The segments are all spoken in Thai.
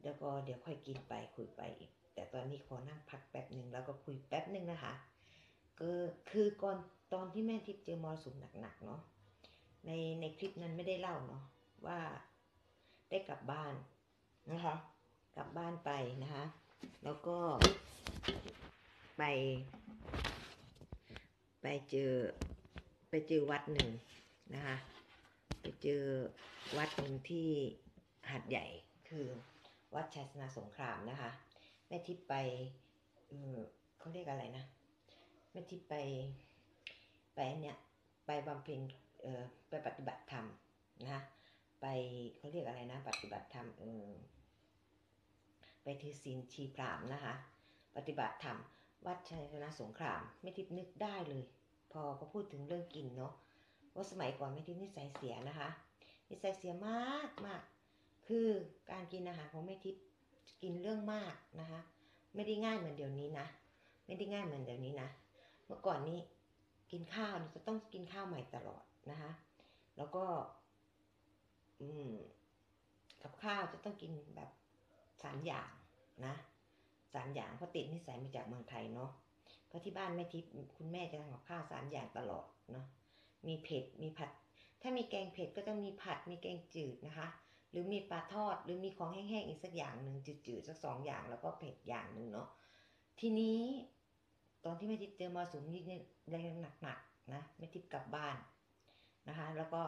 เดี๋ยวก็เดี๋ยวค่อยกินไปคุยไปอีก แต่ตอนนี้ขอนั่งพักแป๊บหนึ่งแล้วก็คุยแป๊บหนึ่งนะคะก็คือก่อนตอนที่แม่ทิพย์เจอมรสุมหนักๆเนาะในในคลิปนั้นไม่ได้เล่าเนาะว่าได้กลับบ้านนะคะกลับบ้านไปนะคะ แล้วก็ไป ไปเจอไปเจอวัดหนึ่งนะคะ ไปเจอวัดหนึ่งที่หาดใหญ่คือ วัดชัยชนะสงครามนะคะแม่ทิพย์ไปเขาเรียกอะไรนะแม่ทิพย์ไปไปอันเนี่ยไปบำเพ็ญไปปฏิบัติธรรมนะไปเขาเรียกอะไรนะ ปฏิบัติธรรมเออไปถือศีลชีพรามนะคะ ปฏิบัติธรรมวัดชัยชนะสงครามแม่ทิพย์นึกได้เลย พอเขาพูดถึงเรื่องกินเนาะว่าสมัยก่อนแม่ทิพย์นิสัยเสียนะคะ นิสัยเสียมากมาก คือการกินอาหารของแม่ทิพย์กินเรื่องมากนะคะ ไม่ได้ง่ายเหมือนเดี๋ยวนี้นะ ไม่ได้ง่ายเหมือนเดี๋ยวนี้นะ เมื่อก่อนนี้กินข้าวจะต้องกินข้าวใหม่ตลอดนะคะ แล้วก็ อืม กับข้าวจะต้องกินแบบสามอย่างนะสามอย่างเพราะติดนิสัยมาจากเมืองไทยเนาะเพราะที่บ้านแม่ทิพย์คุณแม่จะทำกับข้าวสามอย่างตลอดเนาะมีเผ็ดมีผัด ถ้ามีแกงเผ็ดก็ต้องมีผัดมีแกงจืดนะคะ หรือมีปลาทอดหรือมีของแห้งๆอีกสักอย่างหนึ่งจืดๆสักสองอย่างแล้วก็เผ็ดอย่างหนึ่งเนาะทีนี้ตอนที่แม่ทิพย์เจอมรสุมนี่เนี่ยแรงหนักๆนะแม่ทิพย์กลับบ้านนะคะ แล้วก็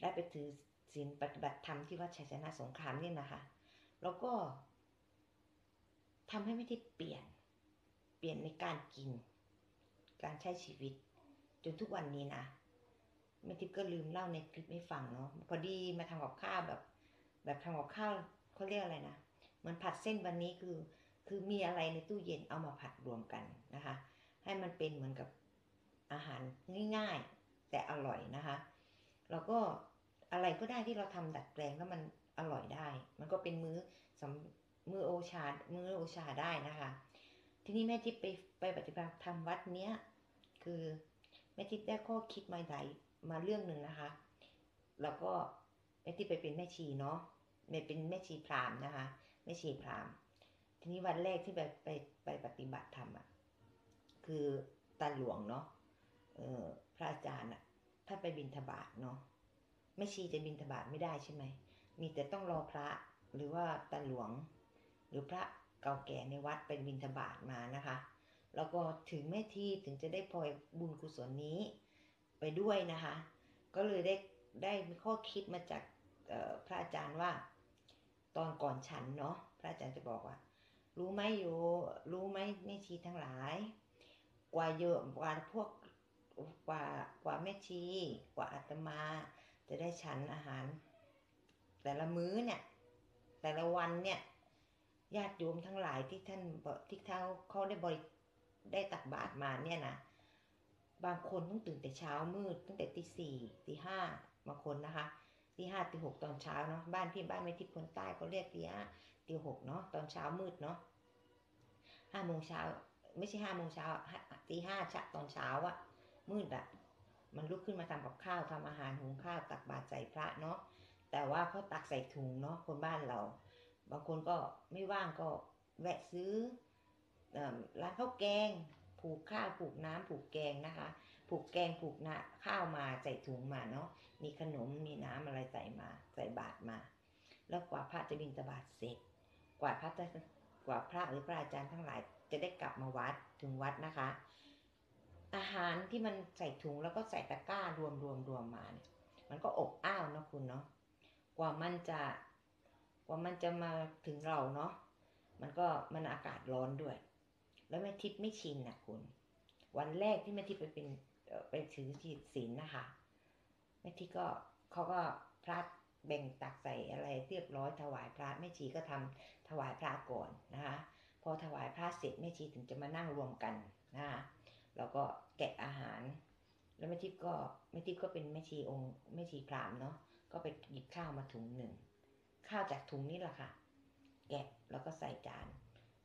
ได้ไปถือศีลปฏิบัติธรรมที่วัดชัยชนะสงครามนี่นะคะ แล้วก็ทำให้แม่ทิพย์เปลี่ยน เปลี่ยนในการกิน การใช้ชีวิต จนทุกวันนี้นะแม่ทิพย์ก็ลืมเล่าในคลิปให้ฟังเนาะพอดีมาทำกับข้าวแบบ แบบทำกับข้าวเขาเรียกอะไรนะมันผัดเส้นวันนี้คือ คือมีอะไรในตู้เย็นเอามาผัดรวมกันนะคะ ให้มันเป็นเหมือนกับอาหารง่ายๆ แต่อร่อยนะคะ แล้วก็อะไรก็ได้ที่เราทำดัดแปลงแล้วมันอร่อยได้ มันก็เป็นมื้อสำมื้อโอชา มื้อโอชาได้นะคะ ทีนี้แม่ทิพย์ไปไปปฏิบัติธรรมวัดเนี้ย คือแม่ทิพย์ได้ข้อคิดมาใดมาเรื่องหนึ่งนะคะ แล้วก็ แม่ทิพย์ไปเป็นแม่ชีเนาะไปเป็นแม่ชีพราหมณ์นะคะแม่ชีพราหมณ์ทีนี้วันแรกที่ไปไปไปปฏิบัติธรรมอะคือตาหลวงเนาะเออพระอาจารย์อะท่านไปบินทบาทเนาะไม่ชีจะบินทบาทไม่ได้ใช่ไหมมีแต่ต้องรอพระหรือว่าตาหลวง หรือพระเก่าแก่ในวัดไปบินทบาทมานะคะแล้วก็ถึงแม่ที่ถึงจะได้พลอยบุญกุศลนี้ไปด้วยนะคะ ก็เลยได้ ได้มีข้อคิดมาจากพระอาจารย์ว่า ตอนก่อนฉันเนาะพระอาจารย์จะบอกว่า รู้ไหมโยรู้ไหมแม่ชีทั้งหลาย กว่าเยอะกว่าพวกกว่ากว่าแม่ชีกว่าอาตมาจะได้ฉันอาหาร แต่ละมื้อเนี่ย แต่ละวันเนี่ยญาติโยมทั้งหลายที่ท่านที่เขาเขาได้บริได้ตักบาตรมาเนี่ยนะบางคนต้องตื่นแต่เช้ามืดตั้งแต่ตีสี่ตีห้า บางคนนะคะตีห้าตีหกตอนเช้าเนาะบ้านพี่บ้านไม่ทิพย์คนใต้เขาเรียกตีห้าตีหกเนาะตอนเช้ามืดเนาะห้าโมงเช้าไม่ใช่ห้าโมงเช้าตีห้าชะตอนเช้าอะมืดอะมันลุกขึ้นมาทำกับข้าวทำอาหารหุงข้าวตักบาตรใส่พระเนาะแต่ว่าเขาตักใส่ถุงเนาะคนบ้านเรา บางคนก็ไม่ว่างก็แวะซื้อร้านข้าวแกง ผูกข้าวผูกน้ำผูกแกงนะคะ ผูกแกงผูกน้ำข้าวมาใส่ถุงมาเนาะมีขนมมีน้ำอะไรใส่มา ใส่บาตรมา แล้วกว่าพระจะบิณฑบาตเสร็จ กว่าพระจะกว่าพระหรือพระอาจารย์ทั้งหลาย จะได้กลับมาวัดถึงวัดนะคะ อาหารที่มันใส่ถุงแล้วก็ใส่ตะกร้ารวมรวมรวมมาเนี่ยมันก็อบอ้าวนะคุณเนาะกว่ามันจะกว่ามันจะมาถึงเราเนาะมันก็มันอากาศร้อนด้วย แล้วแม่ทิพย์ไม่ชินนะคุณ วันแรกที่แม่ทิพย์ไปเป็น ไปถือศีลนะคะแม่ทิพย์ก็เขาก็พระแบ่งตักใส่อะไรเรียบร้อยถวายพระแม่ชีก็ทำถวายพระก่อนนะคะพอถวายพระเสร็จแม่ชีถึงจะมานั่งรวมกันนะคะแล้วก็แกะอาหาร แล้วแม่ทิพย์ก็แม่ทิพย์ก็เป็นแม่ชีองค์แม่ชีพรามเนาะก็ไปหยิบข้าวมาถุงหนึ่งข้าวจากถุงนี้แหละค่ะ แกะแล้วก็ใส่จาน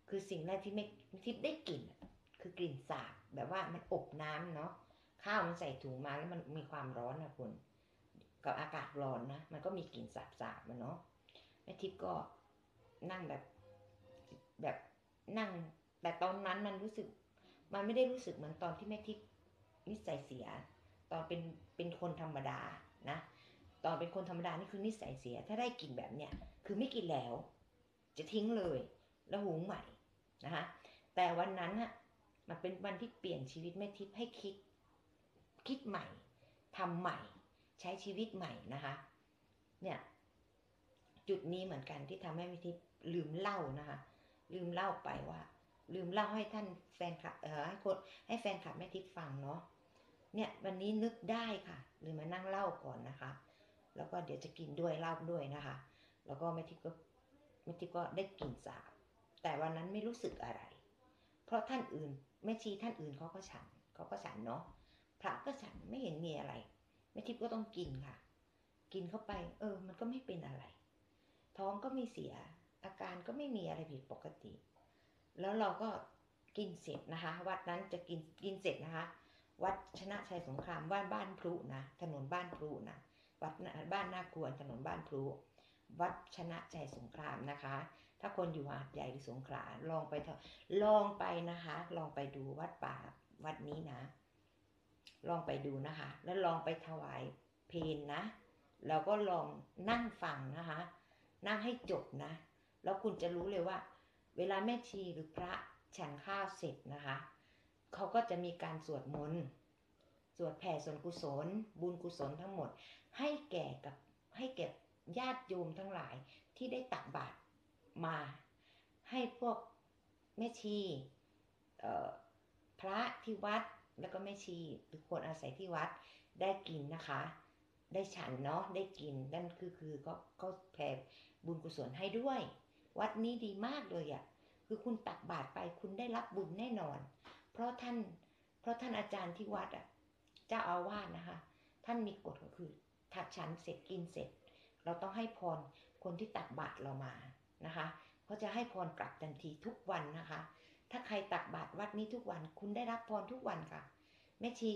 คือสิ่งแรกที่ไม่ทิพย์ได้กลิ่นคือกลิ่นสาบแบบว่ามันอบน้ำเนาะ ข้าวมันใส่ถุงมาแล้วมันมีความร้อนนะคุณ กับอากาศร้อนนะ มันก็มีกลิ่นสาบๆมันเนาะแม่ทิพย์ก็นั่งแบบแบบนั่ง แต่ตอนนั้นมันรู้สึก มันไม่ได้รู้สึกเหมือนตอนที่แม่ทิพย์นิสัยเสีย ตอนเป็นเป็นคนธรรมดานะ ตอนเป็นคนธรรมดานี่คือนิสัยเสีย ถ้าได้กลิ่นแบบเนี้ยคือไม่กินแล้ว จะทิ้งเลยแล้วหุงใหม่นะคะแต่วันนั้นอะมันเป็นวันที่เปลี่ยนชีวิตแม่ทิพย์ให้คิด คิดใหม่ทำใหม่ ใช้ชีวิตใหม่นะคะ เนี่ยจุดนี้เหมือนกันที่ทำให้แม่ทิพย์ลืมเล่านะคะ ลืมเล่าไปว่า ลืมเล่าให้ท่านแฟนคลับเออให้คนให้แฟนคลับแม่ทิพย์ฟังเนาะเนี่ยวันนี้นึกได้ค่ะลืมมานั่งเล่าก่อนนะคะ แล้วก็เดี๋ยวจะกินด้วยเล่าด้วยนะคะ แล้วก็แม่ทิพย์ก็แม่ทิพย์ก็ได้กลิ่นสาบ แต่วันนั้นไม่รู้สึกอะไร เพราะท่านอื่นแม่ชีท่านอื่นเขาก็ฉันเขาก็ฉันเนาะ พระก็ฉันไม่เห็นมีอะไรแม่ทิพย์ก็ต้องกินค่ะ กินเข้าไป เออ มันก็ไม่เป็นอะไร ท้องก็ไม่เสีย อาการก็ไม่มีอะไรผิดปกติ แล้วเราก็กินเสร็จนะคะ วัดนั้นจะกินกินเสร็จนะคะ วัดชนะชัยสงครามบ้านบ้านพลุนะถนนบ้านพลุนะวัดบ้านนาควนถนนบ้านพลุวัดชนะชัยสงครามนะคะ ถ้าคนอยู่หาดใหญ่หรือสงขลาลองไปลองไปนะคะ ลองไปดูวัดป่าวัดนี้นะ ลองไปดูนะคะ แล้วลองไปถวายเพลนนะ แล้วก็ลองนั่งฟังนะคะ นั่งให้จบนะ แล้วคุณจะรู้เลยว่า เวลาแม่ชีหรือพระฉันข้าวเสร็จนะคะ เขาก็จะมีการสวดมนต์ สวดแผ่ส่วนกุศล บุญกุศลทั้งหมด ให้แก่กับให้แก่ญาติโยมทั้งหลายที่ได้ตักบาตรมา ให้พวกแม่ชีพระที่วัด แล้วก็แม่ชีหรือคนอาศัยที่วัดได้กินนะคะ ได้ฉันเนาะได้กินนั่นคือคือก็ก็แผ่บุญกุศลให้ด้วย วัดนี้ดีมากเลยอะ่ะคือคุณตักบาตรไปคุณได้รับบุญแน่นอน เพราะท่าน เพราะท่านอาจารย์ที่วัดอะ่ะเจ้าอาวาสนะคะ ท่านมีกฎก็คือถักฉันเสร็จกินเสร็จ เราต้องให้พรคนที่ตักบาตรเรามานะคะเขาจะให้พรกลับทันทีทุกวันนะคะ ถ้าใครตักบาตรวัดนี้ทุกวัน คุณได้รับพรทุกวันค่ะ แม่ชี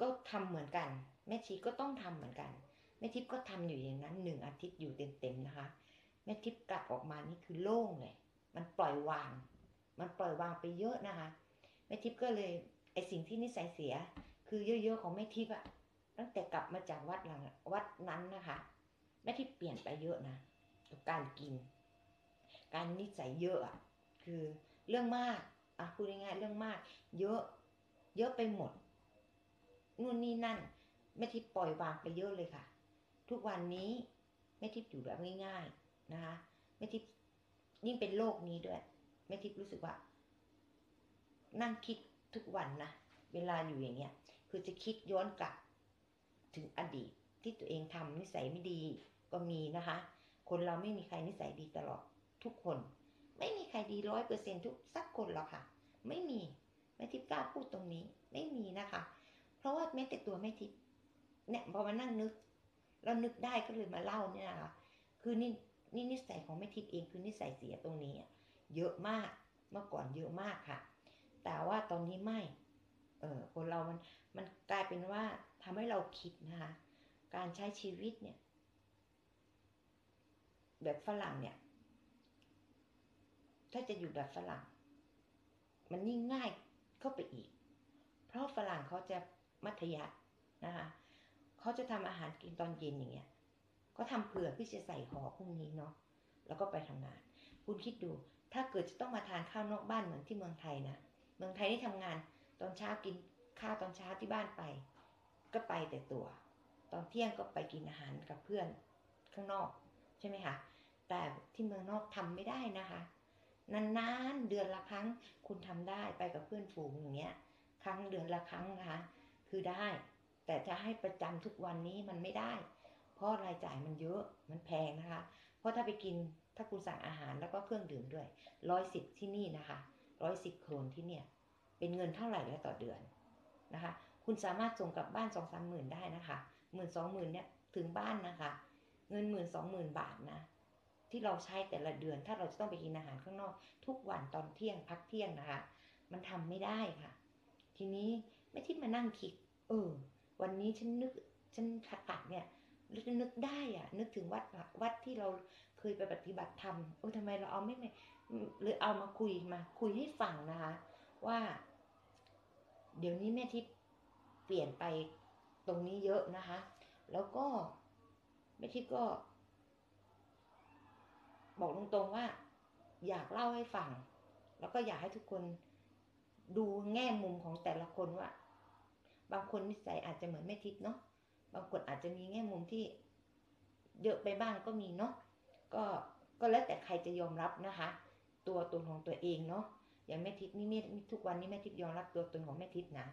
ก็ทำเหมือนกัน แม่ชีก็ต้องทำเหมือนกัน แม่ทิพย์ก็ทำอยู่อย่างนั้นหนึ่งอาทิตย์อยู่เต็มๆนะคะ แม่ทิพย์กลับออกมานี่คือโล่งเลย มันปล่อยวาง มันปล่อยวางไปเยอะนะคะ แม่ทิพย์ก็เลยไอสิ่งที่นิสัยเสีย คือเยอะๆของแม่ทิพย์อะตั้งแต่กลับมาจากวัดหลังวัดนั้นนะคะ แม่ทิพย์เปลี่ยนไปเยอะนะกับการกิน การนิสัยเยอะอะคือ เรื่องมากอะพูดง่ายๆเรื่องมาก เยอะ เยอะไปหมดนู่นนี่นั่นแม่ทิพย์ปล่อยวางไปเยอะเลยค่ะ ทุกวันนี้แม่ทิพย์อยู่แบบง่าย ๆนะคะแม่ทิพย์ยิ่งเป็นโรคนี้ด้วยแม่ทิพย์รู้สึกว่า นั่งคิดทุกวันนะเวลาอยู่อย่างเงี้ย คือจะคิดย้อนกลับ ถึงอดีตที่ตัวเองทำนิสัยไม่ดีก็มีนะคะ คนเราไม่มีใครนิสัยดีตลอดทุกคน ไม่มีใครดีร้อยเปอร์เซ็นทุกสักคนหรอกค่ะ ไม่มีแม่ทิพย์กล้าพูดตรงนี้ไม่มีนะคะ เพราะว่าแม้แต่ตัวแม่ทิพย์เนี่ยพอมานั่งนึก เรานึกได้ก็เลยมาเล่าเนี่ยนะคะคือนี่นี่นิสัยของแม่ทิพย์เองคือนิสัยเสียตรงนี้ เยอะมากเมื่อก่อนเยอะมากค่ะ แต่ว่าตอนนี้ไม่เออคนเรามันมันกลายเป็นว่าทำให้เราคิดนะคะการใช้ชีวิตเนี่ย แบบฝรั่งเนี่ย ถ้าจะอยู่แบบฝรั่ง มันยิ่งง่ายเข้าไปอีก เพราะฝรั่งเขาจะมัธยัสถ์นะคะเขาจะทำอาหารกินตอนเย็นอย่างเงี้ย ก็ทำเผื่อเพื่อจะใส่ห่อพรุ่งนี้เนาะแล้วก็ไปทำงาน คุณคิดดู ถ้าเกิดจะต้องมาทานข้าวนอกบ้านเหมือนที่เมืองไทยนะเมืองไทยที่ทำงาน ตอนเช้ากินข้าวตอนเช้าที่บ้านไป ก็ไปแต่ตัว ตอนเที่ยงก็ไปกินอาหารกับเพื่อนข้างนอกใช่ไหมคะแต่ที่เมืองนอกทำไม่ได้นะคะ นานๆเดือนละครั้งคุณทำได้ไปกับเพื่อนฝูงอย่างเงี้ย ครั้งเดือนละครั้งนะคะคือได้ แต่จะให้ประจำทุกวันนี้มันไม่ได้ เพราะรายจ่ายมันเยอะมันแพงนะคะ เพราะถ้าไปกินถ้าคุณสั่งอาหารแล้วก็เครื่องดื่มด้วยร้อยสิบที่นี่นะคะร้อยสิบโครนที่เนี่ย เป็นเงินเท่าไหร่แล้วต่อเดือนนะคะ คุณสามารถส่งกลับบ้านสองสามหมื่นได้นะคะหมื่นสองหมื่นเนี่ยถึงบ้านนะคะ เงินหมื่นสองหมื่นบาทนะ ที่เราใช้แต่ละเดือน ถ้าเราจะต้องไปกินอาหารข้างนอก ทุกวันตอนเที่ยงพักเที่ยงนะคะ มันทำไม่ได้ค่ะ ทีนี้ไม่ที่มานั่งคิด เออ วันนี้ฉันนึกฉันขัดตัดเนี่ยนึกนึกได้อะนึกถึงวัดวัดที่เราเคยไปปฏิบัติธรรมโอ้ทำไมเราเอาไม่ไม่หรือเอามาคุยมา คุยให้ฟังนะคะ ว่า เดี๋ยวนี้แม่ทิพย์เปลี่ยนไปตรงนี้เยอะนะคะ แล้วก็แม่ทิพย์ก็ บอกตรงๆว่า อยากเล่าให้ฟัง แล้วก็อยากให้ทุกคนดูแง่มุมของแต่ละคนว่า บางคนนิสัยอาจจะเหมือนแม่ทิพย์เนาะบางคนอาจจะมีแง่มุมที่เยอะไปบ้างก็มีเนาะก็ก็แล้วแต่ใครจะยอมรับนะคะ ตัวตนของตัวเองเนาะอย่างแม่ทิพย์นี่แม่ทุกวันนี้แม่ทิพย์ยอมรับตัวตนของแม่ทิพย์นะ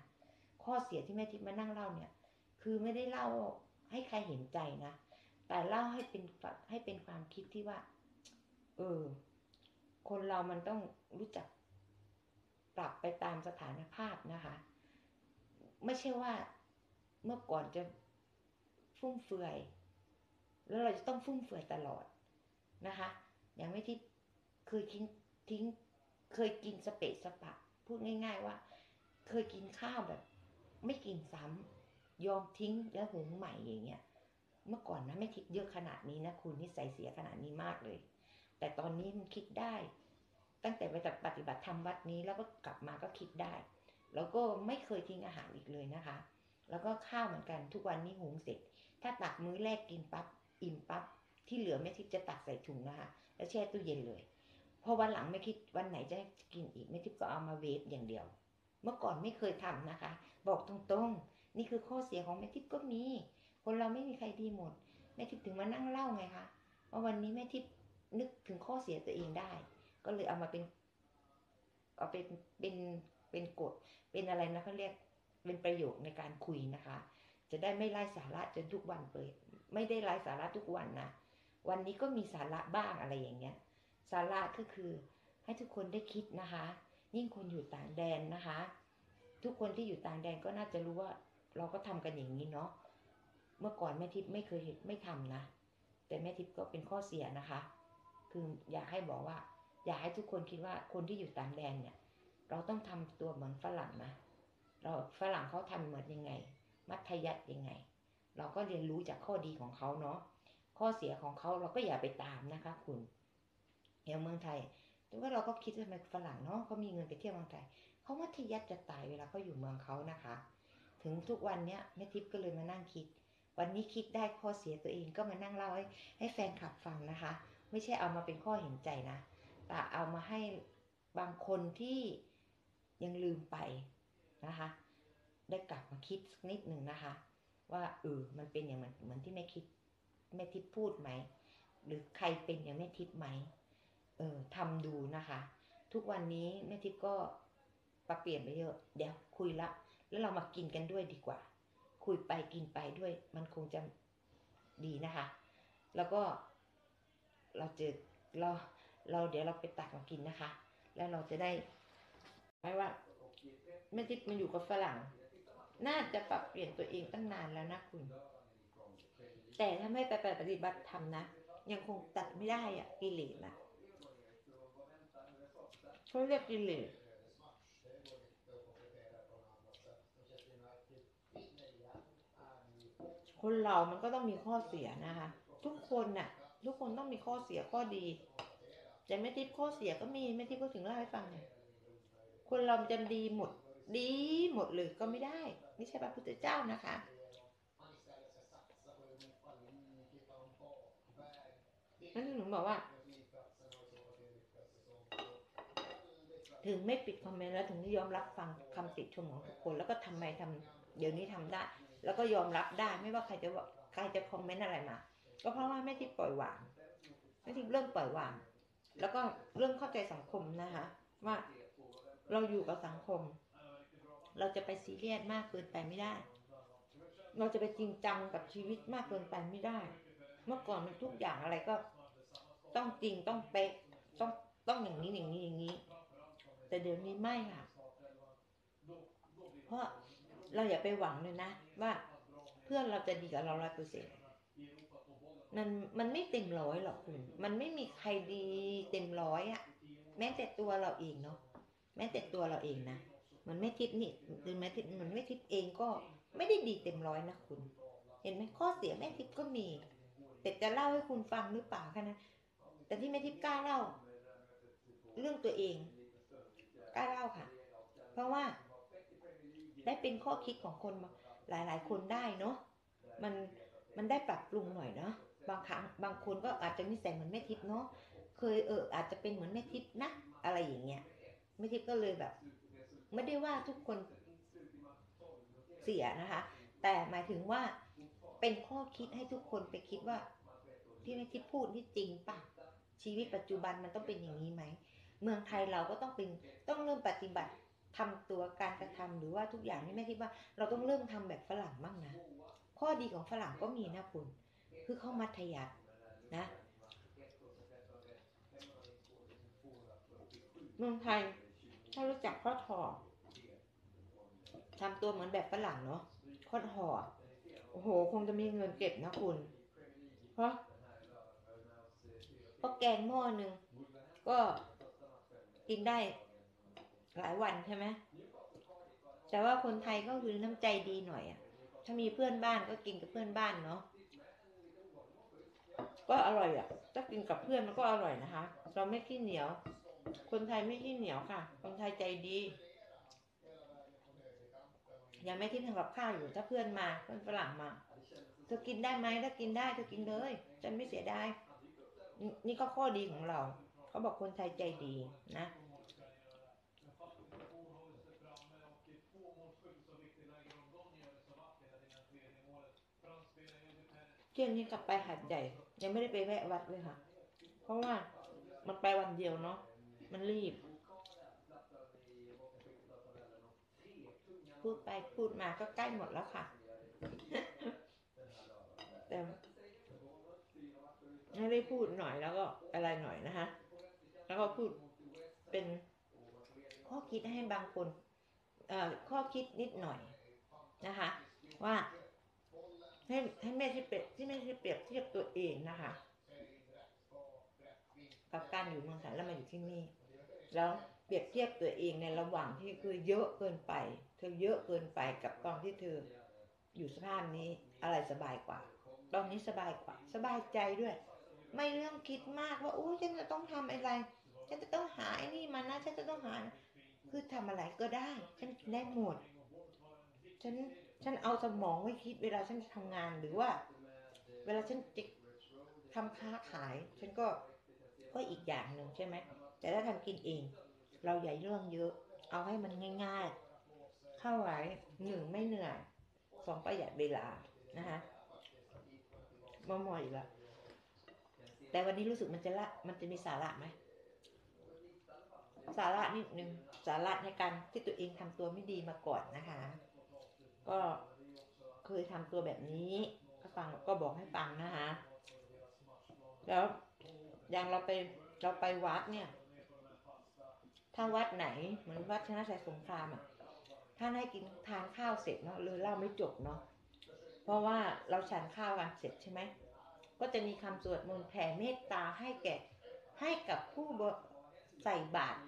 ข้อเสียที่แม่ทิพย์มานั่งเล่าเนี่ย คือไม่ได้เล่าให้ใครเห็นใจนะ แต่เล่าให้เป็นให้เป็นความคิดที่ว่า เออ คนเรามันต้องรู้จักปรับไปตามสถานภาพนะคะ ไม่ใช่ว่าเมื่อก่อนจะฟุ่มเฟือย แล้วเราจะต้องฟุ่มเฟือยตลอดนะคะ อย่างไม่ที่เคยทิ้งทิ้งเคยกินสเปะสปะ พูดง่าย ๆ ว่า เคยกินข้าวแบบ ไม่กินซ้ำยอมทิ้งแล้วหุงใหม่อย่างเงี้ย เมื่อก่อนนะไม่คิดเยอะขนาดนี้นะคุณนิสัยเสียขนาดนี้มากเลย แต่ตอนนี้มันคิดได้ ตั้งแต่ไปปฏิบัติธรรมวัดนี้แล้วก็กลับมาก็คิดได้ แล้วก็ไม่เคยทิ้งอาหารอีกเลยนะคะ แล้วก็ข้าวเหมือนกันทุกวันนี้หุงเสร็จ ถ้าตักมื้อแรกกินปั๊บอิ่มปั๊บที่เหลือไม่ทิพย์จะตักใส่ถุงนะคะ แล้วแช่ตู้เย็นเลยพอวันหลังไม่คิดวันไหนจะกินอีกไม่ทิพย์ก็เอามาเวฟอย่างเดียว เมื่อก่อนไม่เคยทำนะคะ บอกตรงๆ นี่คือข้อเสียของแม่ทิพย์ก็มีคนเราไม่มีใครดีหมดแม่ทิพย์ถึงมานั่งเล่าไงคะว่าวันนี้แม่ทิพย์ นึกถึงข้อเสียตัวเองได้ ก็เลยเอามาเป็น เอาเป็นเป็นเป็นกฎเป็นอะไรนะเขาเรียกเป็นประโยคในการคุยนะคะ จะได้ไม่ไร้สาระจนทุกวันเปิด ไม่ได้ไร้สาระทุกวันนะวันนี้ก็มีสาระบ้างอะไรอย่างเงี้ย สาระก็คือให้ทุกคนได้คิดนะคะ ยิ่งคนอยู่ต่างแดนนะคะ ทุกคนที่อยู่ต่างแดนก็น่าจะรู้ว่าเราก็ทำกันอย่างนี้เนาะเมื่อก่อนแม่ทิพย์ไม่เคยไม่ทำนะ แต่แม่ทิพย์ก็เป็นข้อเสียนะคะ คืออยากให้บอกว่า อยากให้ทุกคนคิดว่าคนที่อยู่ต่างแดนเนี่ย เราต้องทำตัวเหมือนฝรั่งนะเราฝรั่งเขาทำเหมือนยังไง มัธยัติยังไง เราก็เรียนรู้จากข้อดีของเขาเนาะข้อเสียของเขาเราก็อย่าไปตามนะคะ คุณอย่างเมืองไทยแต่ว่าเราก็คิดทำไมฝรั่งเนาะเขามีเงินไปเที่ยวเมืองไทยเขามัธยัติจะตายเวลาเขาอยู่เมืองเขานะคะ ถึงทุกวันเนี้ยแม่ทิพย์ก็เลยมานั่งคิด วันนี้คิดได้ข้อเสียตัวเองก็มานั่งเล่าให้ให้แฟนคลับฟังนะคะ ไม่ใช่เอามาเป็นข้อเห็นใจนะ แต่เอามาให้บางคนที่ยังลืมไปนะคะ ได้กลับมาคิดสักนิดหนึ่งนะคะ ว่าเออมันเป็นอย่างเหมือนเหมือนที่แม่คิดแม่ทิพย์พูดไหม หรือใครเป็นอย่างแม่ทิพย์ไหมเออทำดูนะคะ ทุกวันนี้แม่ทิพย์ก็ปรับเปลี่ยนไปเยอะ เดี๋ยวคุยละ แล้วเรามากินกันด้วยดีกว่า คุยไปกินไปด้วย มันคงจะดีนะคะ แล้วก็ เราจอเราเราเดี๋ยวเราไปตักมากินนะคะ แล้วเราจะได้ไม่ว่าแม่ทิพย์มันอยู่กับฝรั่ง น่าจะปรับเปลี่ยนตัวเองตั้งนานแล้วนะคุณ แต่ถ้าไม่ไปปฏิบัติธรรมนะ ยังคงตัดไม่ได้อะกิเลสอะเขาเรียกกิเลสคนเรามันก็ต้องมีข้อเสียนะคะ ทุกคนน่ะ ทุกคนต้องมีข้อเสียข้อดี แต่ไม่ทิพข้อเสียก็มีไม่ทิพก็ถึงเล่าให้ฟังไงคนเราจะดีหมด ดีหมดเลยก็ไม่ได้ ไม่ใช่พระพุทธเจ้านะคะนั่นหนูบอกว่า ถึงไม่ปิดคอมเมนต์แล้วถึงยอมรับฟังคำติชมของทุกคน แล้วก็ทำไมทำเดี๋ยวนี้ทำได้ แล้วก็ยอมรับได้ไม่ว่าใครจะใครจะคอมเมนต์อะไรมา ก็เพราะว่าแม่ทิพย์ปล่อยวางแม่ทิพย์เริ่มปล่อยวาง แล้วก็เริ่มเข้าใจสังคมนะคะ ว่าเราอยู่กับสังคม เราจะไปซีเรียสมากเกินไปไม่ได้ เราจะไปจริงจังกับชีวิตมากเกินไปไม่ได้ เมื่อก่อนมันทุกอย่างอะไรก็ ต้องจริงต้องเป๊ะต้องต้องอย่างนี้อย่างนี้อย่างนี้ แต่เดี๋ยวนี้ไม่ค่ะ เพราะเราอย่าไปหวังเลยนะ ว่าเพื่อนเราจะดีกับเราร้อยเปอร์เซ็นต์ มันมันไม่เต็มร้อยหรอกคุณมันไม่มีใครดีเต็มร้อยอะแม้แต่ตัวเราเองเนาะแม้แต่ตัวเราเองนะมันไม่ทิพนี่หรือแม้ทิพมันไม่ทิพเองก็ไม่ได้ดีเต็มร้อยนะคุณ เห็นไหมข้อเสียแม่ทิพก็มี แต่จะเล่าให้คุณฟังหรือเปล่าแค่นั้นแต่ที่แม่ทิพกล้าเล่า เรื่องตัวเองกล้าเล่าค่ะ เพราะว่า ได้เป็นข้อคิดของคนหลาย ๆ คนได้เนาะมันมันได้ปรับปรุงหน่อยเนาะ บางครั้งบางคนก็อาจจะนิสัยเหมือนแม่ทิพย์เนาะเคยเอออาจจะเป็นเหมือนแม่ทิพย์นะ อะไรอย่างเงี้ยแม่ทิพย์ก็เลยแบบ ไม่ได้ว่าทุกคนเสียนะคะ แต่หมายถึงว่าเป็นข้อคิดให้ทุกคนไปคิดว่า ที่แม่ทิพย์พูดนี่จริงปะชีวิตปัจจุบันมันต้องเป็นอย่างนี้ไหมเมืองไทยเราก็ต้องเป็นต้องเริ่มปฏิบัติทำตัวการกระทำหรือว่าทุกอย่างนี่แม่คิดว่าเราต้องเริ่มทำแบบฝรั่งบ้างนะ ข้อดีของฝรั่งก็มีนะคุณ คือเขามัธยัตินะเมืองไทยถ้ารู้จักข้อถอทำตัวเหมือนแบบฝรั่งเนาะข้อถอโอ้โห คงจะมีเงินเก็บนะคุณ เพราะเพราะแกงหม้อหนึ่งก็กินได้หลายวันใช่ไหมแต่ว่าคนไทยก็คือน้ำใจดีหน่อยอะถ้ามีเพื่อนบ้านก็กินกับเพื่อนบ้านเนาะ ก็อร่อยอะถ้ากินกับเพื่อนมันก็อร่อยนะคะ เราไม่ขี้เหนียว คนไทยไม่ขี้เหนียวค่ะ คนไทยใจดียังไม่ทิ้งทำกับข้าวอยู่ถ้าเพื่อนมาเพื่อนฝรั่งมาเธอกินได้ไหมถ้ากินได้เธอกินเลยฉันไม่เสียดายนนี่ก็ข้อดีของเรา เขาบอกคนไทยใจดีนะเที่ยงนี้กลับไปหัดใหญ่ ยังไม่ได้ไปแวะวัดเลยค่ะ เพราะว่ามันไปวันเดียวเนาะมันรีบ พูดไปพูดมาก็ใกล้หมดแล้วค่ะ แต่ไม่ได้พูดหน่อยแล้วก็อะไรหน่อยนะคะ แล้วก็พูดเป็นข้อคิดให้บางคนข้อคิดนิดหน่อยนะคะ ว่า ให้ให้แม่ที่เปรียบที่แม่ที่เปรียบเทียบตัวเองนะคะ กับการอยู่เมืองไทยแล้วมาอยู่ที่นี่ แล้วเปรียบเทียบตัวเองในระหว่างที่คือเยอะเกินไป เธอเยอะเกินไปกับตอนที่เธออยู่สภาพนี้อะไรสบายกว่า ตอนนี้สบายกว่า สบายใจด้วย ไม่เรื่องคิดมากว่าอู้ฉันจะต้องทำอะไร ฉันจะต้องหาไอ้นี่มานะ ฉันจะต้องหา คือทำอะไรก็ได้ ฉันได้หมด ฉัน ฉันเอาสมองไว้คิดเวลาฉันทำงานหรือว่า เวลาฉันจะทำค้าขาย ฉันก็ก็อีกอย่างหนึ่งใช่ไหมแต่ถ้าทำกินเอง เราอย่เรื่องเยอะ เอาให้มันง่ายๆเข้าไว้หนึ่งไม่เหนื่อยสองประหยัดเวลานะคะมอมอยอีกแล้วแต่วันนี้รู้สึกมันจะละมันจะมีสาระไหมสาระนิดนึงสาระในการที่ตัวเองทำตัวไม่ดีมาก่อนนะคะ ก็เคยทำตัวแบบนี้ ก็ฟังก็บอกให้ฟังนะคะแล้วอย่างเราไปเราไปวัดเนี่ย ถ้าวัดไหนเหมือนวัดชนะชัยสงครามอะท่านให้กินทานข้าวเสร็จเนาะเลยเล่าไม่จบเนาะเพราะว่าเราฉันข้าวกันเสร็จใช่ไหมก็จะมีคำสวดมนต์แผ่เมตตาให้แก่ให้กับผู้ใส่บาตร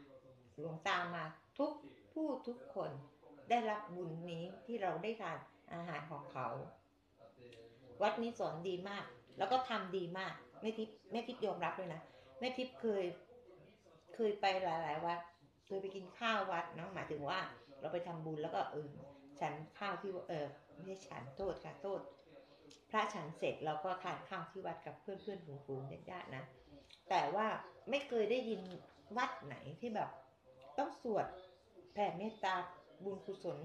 หลวงตามาทุกผู้ทุกคน ได้รับบุญนี้ที่เราได้ทานอาหารของเขา วัดนี้สอนดีมาก แล้วก็ทำดีมากแม่ทิพย์แม่ทิพย์ยอมรับเลยนะแม่ทิพย์เคย เคยไปหลาย ๆ วัดเคยไปกินข้าววัดเนาะหมายถึงว่า เราไปทำบุญแล้วก็เออฉันข้าวที่เออไม่ใช่ฉันโทษค่ะโทษ พระฉันเสร็จเราก็ทานข้าวที่วัดกับเพื่อนเพื่อนฝูงๆญาติๆนะแต่ว่าไม่เคยได้ยินวัดไหนที่แบบ ต้องสวดแผ่เมตตา บุญกุศล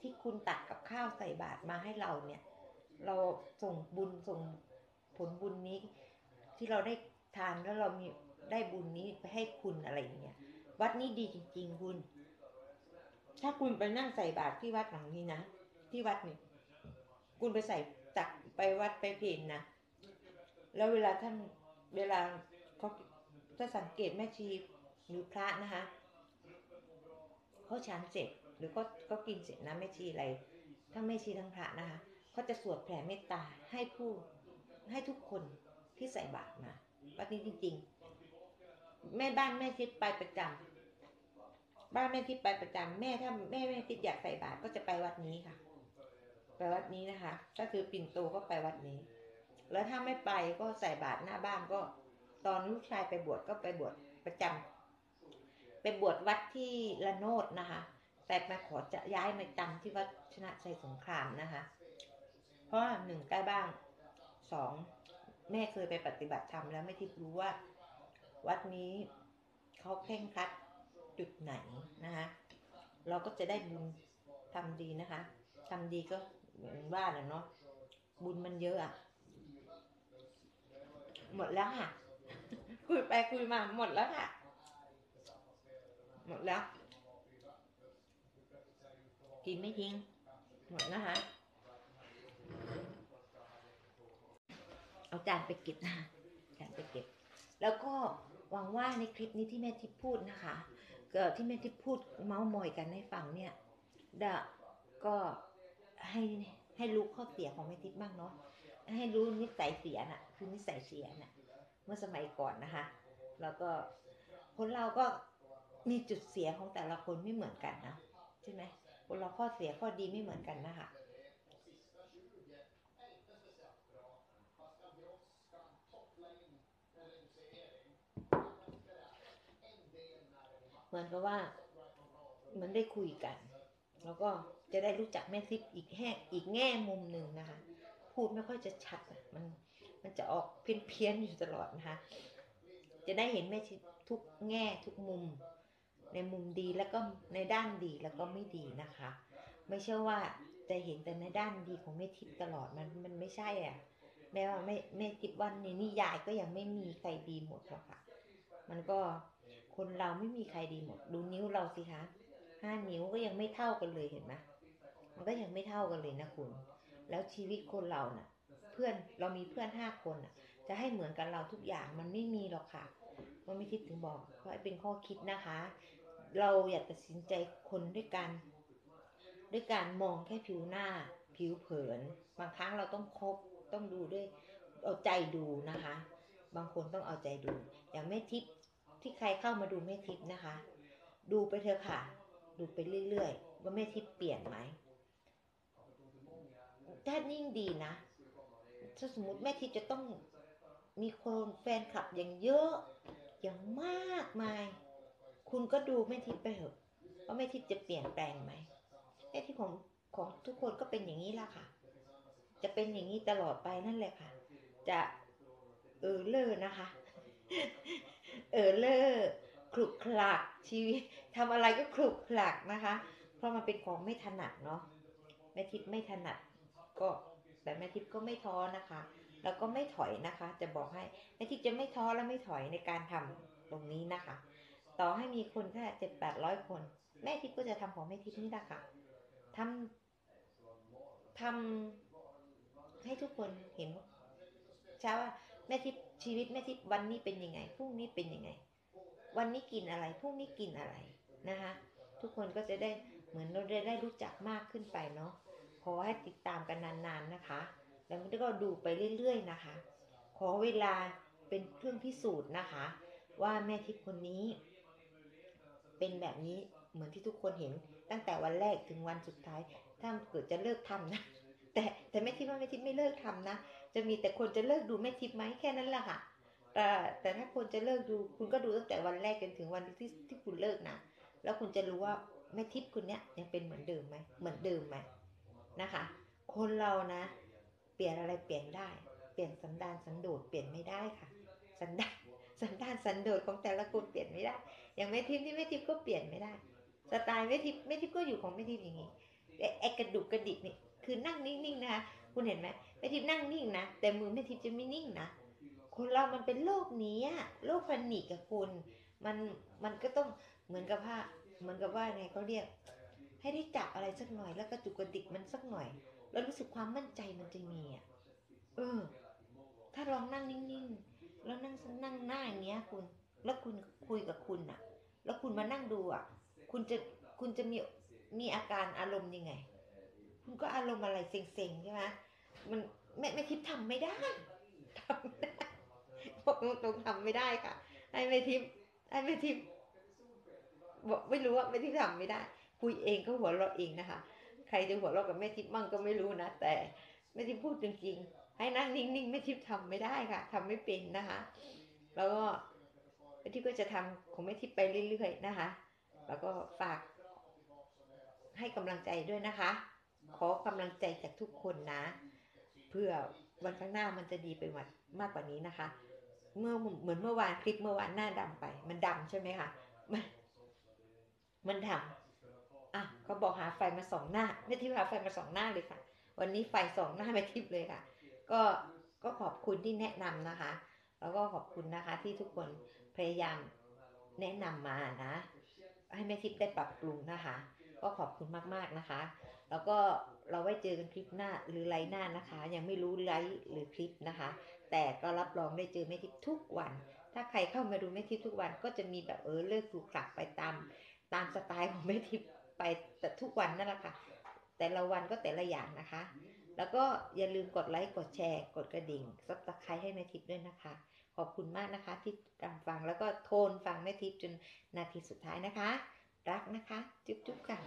ที่คุณตักกับข้าวใส่บาตรมาให้เราเนี่ย เราส่งบุญส่งผลบุญนี้ ที่เราได้ทานแล้วเรามีได้บุญนี้ไปให้คุณอะไรอย่างเงี้ยวัดนี้ดีจริง ๆ คุณ ถ้าคุณไปนั่งใส่บาตรที่วัดหลังนี้นะที่วัดนี่คุณไปใส่ตักไปวัดไปเพนนะแล้วเวลาท่านเวลาเขาถ้าสังเกตแม่ชีหรือพระนะคะ เขาฉันเสร็จหรือก็ก็กินเสร็จนะแม่ชีอะไร ทั้งแม่ชีทั้งพระนะคะเขาจะสวดแผ่เมตตาให้ผู้ให้ทุกคนที่ใส่บาตรมาวัดนี้จริง ๆ แม่บ้านแม่ทิพย์ไปประจำบ้านแม่ทิพย์ไปประจำแม่ถ้าแม่แม่ทิพย์อยากใส่บาตรก็จะไปวัดนี้ค่ะ ไปวัดนี้นะคะถ้าคือปิ่นโตก็ไปวัดนี้ แล้วถ้าไม่ไปก็ใส่บาตรหน้าบ้านก็ ตอนลูกชายไปบวชก็ไปบวชประจำ ไปบวชวัดที่ละโนดนะคะ แต่มาขอจะย้ายมาจำที่วัดชนะชัยสงครามนะคะ เพราะหนึ่งใกล้บ้านสองแม่เคยไปปฏิบัติธรรมแล้วไม่ทิพรู้ว่า วัดนี้เขาเคร่งคัดจุดไหนนะคะเราก็จะได้บุญทำดีนะคะทำดีก็เหมือนว่าแหละเนาะบุญมันเยอะอะหมดแล้วค่ะ คุยไปคุยมาหมดแล้วค่ะ หมดแล้ว กินไม่ทิ้ง หมดนะคะ เอาจานไปเก็บนะจานไปเก็บ แล้วก็หวังว่าในคลิปนี้ที่แม่ทิพย์พูดนะคะ ก็ที่แม่ทิพย์พูดเมาส์มอยกันให้ฟังเนี่ยดะก็ให้ให้รู้ข้อเสียของแม่ทิพย์บ้างเนาะให้รู้นิสัยเสียน่ะ คือนิสัยเสียน่ะ เมื่อสมัยก่อนนะคะ แล้วก็คนเราก็ มีจุดเสียของแต่ละคนไม่เหมือนกันนะใช่ไหมคนเราข้อเสียข้อดีไม่เหมือนกันนะคะเหมือนกับว่ามันได้คุยกัน แล้วก็จะได้รู้จักแม่ทิพย์อีกแห่อีกแง่มุมหนึ่งนะคะ พูดไม่ค่อยจะชัดมันมันจะออกเพี้ยนๆอยู่ตลอดนะคะ จะได้เห็นแม่ทิพย์ทุกแง่ทุกมุม ในมุมดีแล้วก็ในด้านดีแล้วก็ไม่ดีนะคะ ไม่ใช่ว่าจะเห็นแต่ในด้านดีของแม่ทิพย์ตลอดมันมันไม่ใช่อะ แม้ว่าแม่แม่ทิพย์วันในนิยายก็ยังไม่มีใครดีหมดหรอกค่ะ มันก็คนเราไม่มีใครดีหมด ดูนิ้วเราสิคะห้านิ้วก็ยังไม่เท่ากันเลยเห็นไหมมันก็ยังไม่เท่ากันเลยนะคุณ แล้วชีวิตคนเราน่ะ เพื่อนเรามีเพื่อนห้าคนน่ะ จะให้เหมือนกันเราทุกอย่างมันไม่มีหรอกค่ะก็ไม่คิดถึงบอกก็ให้เป็นข้อคิดนะคะ เราอยากตัดสินใจคนด้วยกันด้วยการมองแค่ผิวหน้าผิวเผิน บางครั้งเราต้องคบต้องดูด้วยเอาใจดูนะคะ บางคนต้องเอาใจดู อย่างแม่ทิพย์ที่ใครเข้ามาดูแม่ทิพย์นะคะ ดูไปเถอะค่ะ ดูไปเรื่อยๆว่าแม่ทิพย์เปลี่ยนไหมถ้ายิ่งดีนะถ้าสมมติแม่ทิพย์จะต้องมีคนแฟนคลับอย่างเยอะอย่างมากมาย คุณก็ดูแม่ทิพย์ไปเถอะว่าแม่ทิพย์จะเปลี่ยนแปลงไหมแม่ทิพย์ของของทุกคนก็เป็นอย่างนี้ละค่ะ จะเป็นอย่างนี้ตลอดไปนั่นแหละค่ะ จะเออเลอร์นะคะ เออเลอร์คลุกคลักชีวิตทำอะไรก็คลุกคลักนะคะ เพราะมันเป็นของไม่ถนัดเนาะแม่ทิพย์ไม่ถนัดก็แต่แม่ทิพย์ก็ไม่ท้อนะคะ แล้วก็ไม่ถอยนะคะ จะบอกให้แม่ทิพย์จะไม่ท้อและไม่ถอยในการทำตรงนี้นะคะ ต่อให้มีคนแค่เจ็ดแปดร้อยคน แม่ทิพย์ก็จะทำของแม่ทิพย์นี่แหละค่ะทำทำให้ทุกคนเห็นใช่ว่าแม่ทิพย์ชีวิตแม่ทิพย์วันนี้เป็นยังไงพรุ่งนี้เป็นยังไง วันนี้กินอะไรพรุ่งนี้กินอะไรนะคะ ทุกคนก็จะได้เหมือนเราได้รู้จักมากขึ้นไปเนาะขอให้ติดตามกันนานๆนะคะ แล้วก็ดูไปเรื่อยๆนะคะ ขอเวลาเป็นเครื่องพิสูจน์นะคะ ว่าแม่ทิพย์คนนี้ เป็นแบบนี้เหมือนที่ทุกคนเห็น ตั้งแต่วันแรกถึงวันสุดท้าย ถ้าเกิดจะเลิกทำนะ แต่แต่แม่ทิพย์ว่าแม่ทิพย์ไม่เลิกทำนะ จะมีแต่คนจะเลิกดูแม่ทิพย์ไหมแค่นั้นแหละค่ะแต่แต่ถ้าคนจะเลิกดูคุณก็ดูตั้งแต่วันแรกจนถึงวันที่ที่คุณเลิกนะ แล้วคุณจะรู้ว่าแม่ทิพย์คุณเนี้ยยังเป็นเหมือนเดิมไหมเหมือนเดิมไหมนะคะ คนเรานะ เปลี่ยนอะไรเปลี่ยนได้ เปลี่ยนสันดานสันโดษเปลี่ยนไม่ได้ค่ะ สันดาน สันดานสันโดษของแต่ละคนเปลี่ยนไม่ได้ อย่างแม่ทิพย์ที่แม่ทิพย์ก็เปลี่ยนไม่ได้ สไตล์แม่ทิพย์แม่ทิพย์ก็อยู่ของแม่ทิพย์อย่างนี้แต่ไอ้กระดุกกระดิกนี่คือนั่งนิ่งๆนะคะคุณเห็นไหมแม่ทิพย์นั่งนิ่งนะแต่มือแม่ทิพย์จะไม่นิ่งนะคนเรามันเป็นโรคนี้อะโรคแพนิกกับคุณ มันมันก็ต้องเหมือนกับว่าเหมือนกับว่าไงเขาเรียก ให้ได้จับอะไรสักหน่อย แล้วกระจุกกระดิกมันสักหน่อย แล้วรู้สึกความมั่นใจมันจะมีอะเออ ถ้าลองนั่งนิ่งๆ คุณ แล้วคุณคุยกับคุณอะแล้วคุณมานั่งดูอะคุณจะคุณจะมีมีอาการอารมณ์ยังไง คุณก็อารมณ์อะไรเซ็งๆใช่ไหมมันแม่แม่ทิพย์ทำไม่ได้ทำไม่ได้บอกตรงๆทำไม่ได้ค่ะไอ้แม่ทิพย์ไอ้แม่ทิพย์บอกไม่รู้ว่าแม่ทิพย์ทำไม่ได้ คุยเองก็หัวเราะเองนะคะ ใครจะหัวเราะกับแม่ทิพย์มั่งก็ไม่รู้นะแต่แม่ทิพย์พูดจริงๆให้นั่งนิ่งๆแม่ทิพย์ทำไม่ได้ค่ะทำไม่เป็นนะคะ แล้วก็ แม่ทิพย์ก็จะทำของแม่ทิพย์ไปเรื่อยๆนะคะ แล้วก็ฝากให้กำลังใจด้วยนะคะ ขอกำลังใจจากทุกคนนะ เพื่อวันข้างหน้ามันจะดีไปกว่ามากกว่านี้นะคะ เมื่อเหมือนเมื่อวานคลิปเมื่อวานหน้าดำไป มันดำใช่ไหมคะมันมันดำอะเขาบอกหาไฟมาสองหน้าแม่ทิพย์หาไฟมาสองหน้าเลยค่ะ วันนี้ไฟสองหน้าแม่ทิพย์เลยค่ะ ก็ก็ขอบคุณที่แนะนำนะคะ แล้วก็ขอบคุณนะคะที่ทุกคน พยายามแนะนำมานะ ให้แม่ทิพย์ได้ปรับปรุงนะคะ ก็ขอบคุณมากๆนะคะ แล้วก็เราไว้เจอกันคลิปหน้าหรือไลฟ์หน้านะคะ ยังไม่รู้ไลฟ์หรือคลิปนะคะ แต่ก็รับรองได้เจอแม่ทิพย์ทุกวัน ถ้าใครเข้ามาดูแม่ทิพย์ทุกวันก็จะมีแบบเออเลิกดูกลับไปตาม ตามสไตล์ของแม่ทิพย์ไปแต่ทุกวันนั่นแหละค่ะ แต่ละวันก็แต่ละอย่างนะคะ แล้วก็อย่าลืมกดไลค์กดแชร์ กดกระดิ่งซับสไครต์ให้แม่ทิพย์ด้วยนะคะ ขอบคุณมากนะคะ ที่ตามฟังแล้วก็โทนฟังแม่ทิพย์จนนาทีสุดท้ายนะคะ รักนะคะ จุ๊บๆค่ะ